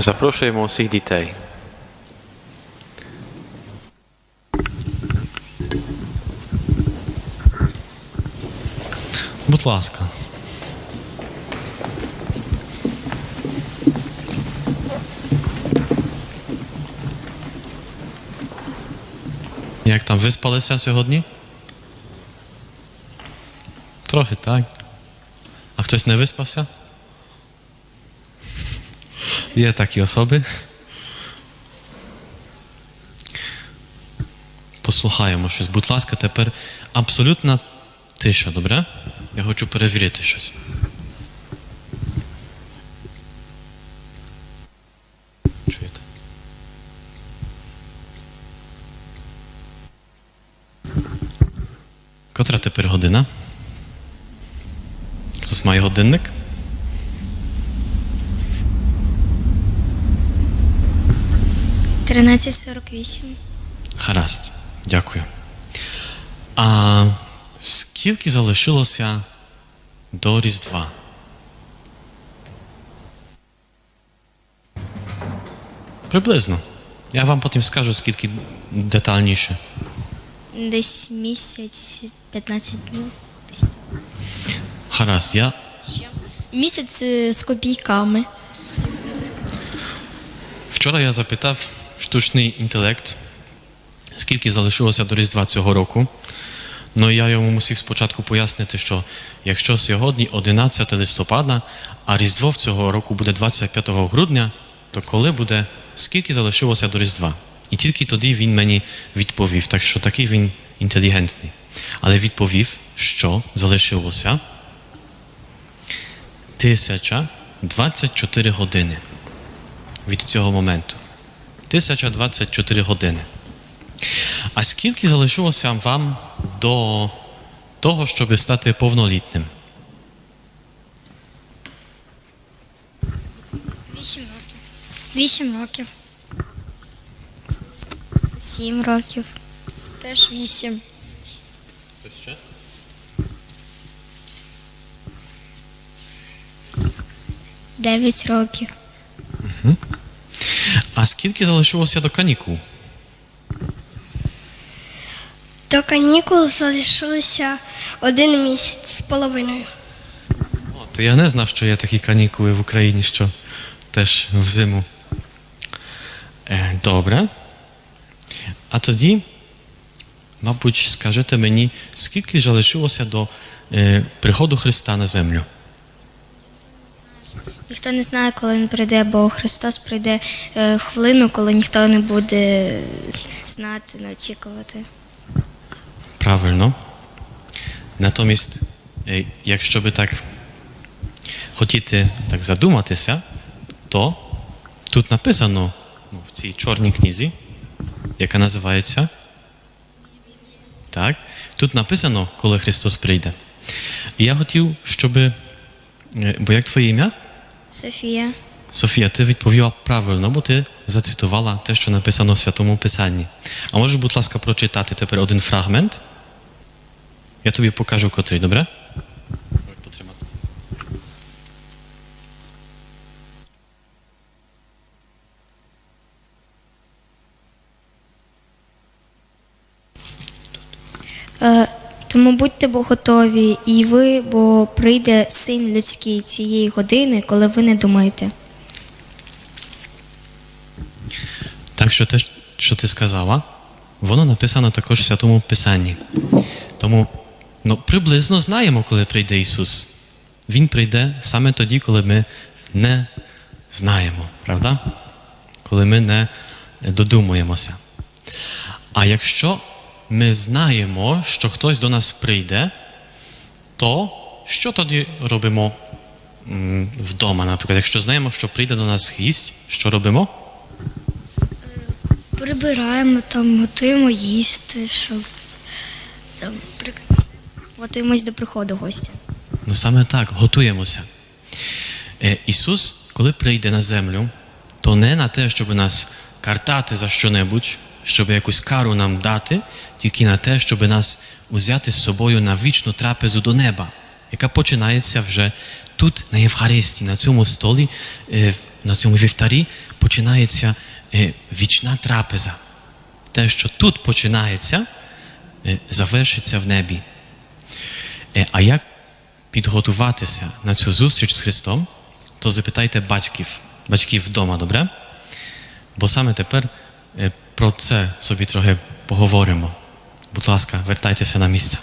Запрошуємо усіх дітей. Будь ласка. Як там виспалися сьогодні? Трохи так. А хтось не виспався? Є такі особи. Послухаємо щось. Будь ласка, тепер абсолютна тиша, добре? Я хочу перевірити щось. Чуєте? Котра тепер година? Хтось має годинник? Тринадцять сорок вісім. Гаразд, дякую. А скільки залишилося до Різдва? Приблизно. Я вам потім скажу, скільки детальніше. Десь місяць, 15 днів. Десь. Гаразд, я Місяць е, з копійками. Вчора я запитав штучний інтелект, скільки залишилося до Різдва цього року. Ну я йому мусив спочатку пояснити, що якщо сьогодні 11 листопада, а Різдво цього року буде 25 грудня, то коли буде, скільки залишилося до Різдва? І тільки тоді він мені відповів, так що такий він інтелігентний. Але відповів, що залишилося 1024 години від цього моменту. 1024 години. А скільки залишилося вам до того, щоб стати повнолітним? Вісім років. Вісім років. Сім років. Теж вісім. ще? Дев'ять років. А скільки залишилося до канікул? До канікул залишилося один місяць з половиною. О, то я не знав, що є такі канікули в Україні, що теж взиму. Е, добре. А тоді, мабуть, скажете мені, скільки залишилося до е, приходу Христа на землю? Ніхто не знає, коли він прийде, бо Христос прийде е, хвилину, коли ніхто не буде знати, не очікувати. Правильно. Натомість, е, якщо би так хотіти так задуматися, то тут написано ну, в цій чорній книзі, яка називається. Так, тут написано, коли Христос прийде. І я хотів, щоб. е, Бо як твоє ім'я? Софія. Софія, ти відповіла правильно, бо ти зацитувала те, що написано в Святому Писанні. А можеш, будь ласка, прочитати тепер один фрагмент? Я тобі покажу котрий, добре? Тому будьте бо готові, і ви, бо прийде син людський цієї години, коли ви не думаєте. Так що те, що ти сказала, воно написано також в Святому Писанні. Тому ну, приблизно знаємо, коли прийде Ісус. Він прийде саме тоді, коли ми не знаємо, правда? Коли ми не додумуємося. А якщо ми знаємо, що хтось до нас прийде, то що тоді робимо вдома, наприклад? Якщо знаємо, що прийде до нас гість, що робимо? Прибираємо там, готуємо їсти, щоб там при- Готуємось до приходу гостя. Ну саме так, готуємося. Е, Ісус, коли прийде на землю, то не на те, щоб нас картати за що-небудь, щоб якусь кару нам дати, тільки на те, щоб нас узяти з собою на вічну трапезу до неба, яка починається вже тут, на Євхаристії, на цьому столі, е, на цьому вівтарі починається е, вічна трапеза. Те, що тут починається, е, завершиться в небі. А як підготуватися на цю зустріч з Христом, то запитайте батьків, батьків вдома, добре? Бо саме тепер про це собі трохи поговоримо. Будь ласка, вертайтеся на місце.